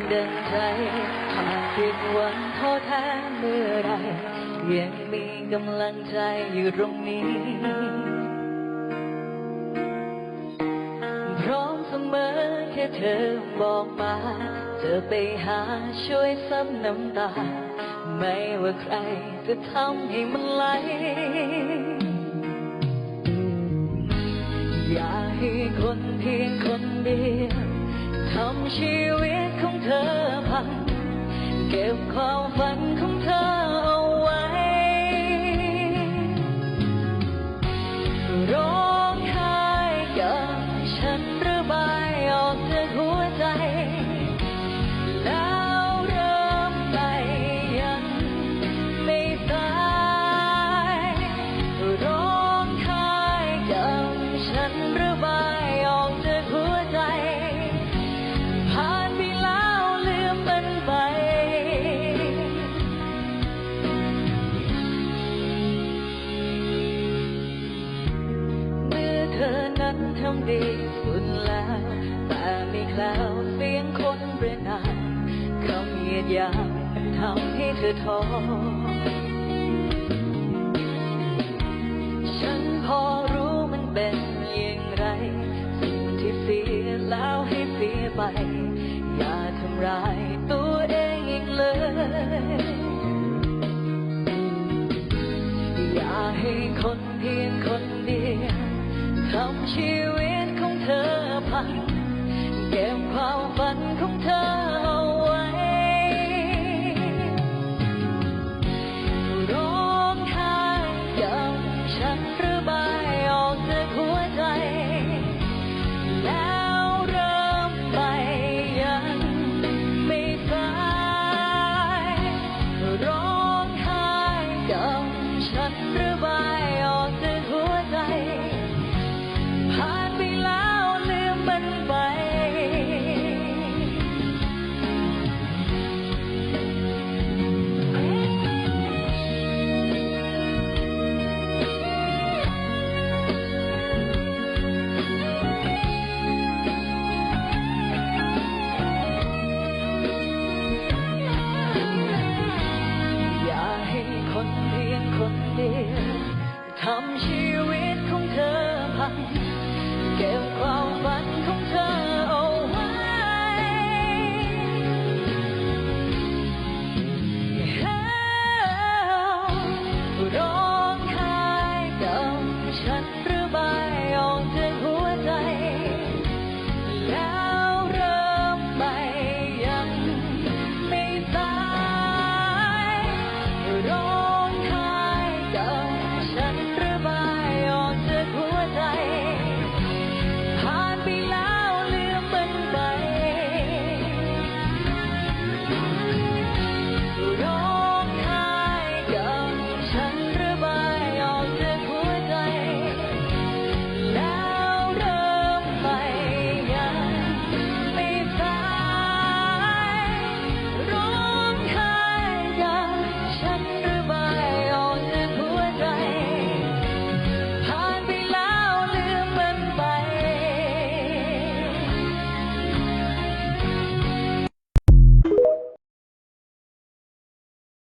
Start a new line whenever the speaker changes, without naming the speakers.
เป็นดังใจหากผิดหวังท้อแท้เมื่อไรยังมีกำลังใจอยู่ตรงนี้ พร้อมเสมอแค่เธอบอกมาจะไปหาช่วยซับน้ำตา ไม่ว่าใครจะทำให้มันไหลอย่าให้คนเพียงคนเดียว ทำชีวิตของเธอพัง เก็บความฝัน นั้นทำดีสุดแล้ว แต่ไม่แคล้วเสียงคนเรียนนามคำเหยียดหยามทำให้เธอท้อฉันพอรู้มันเป็นอย่างไร สิ่งที่เสียแล้วให้เสียไป อย่าทำร้ายตัวเองอีกเลย อย่าให้คนเพียงคนเดียว ทำชีวิตของเธอพังเก็บความฝันของเธอ come here.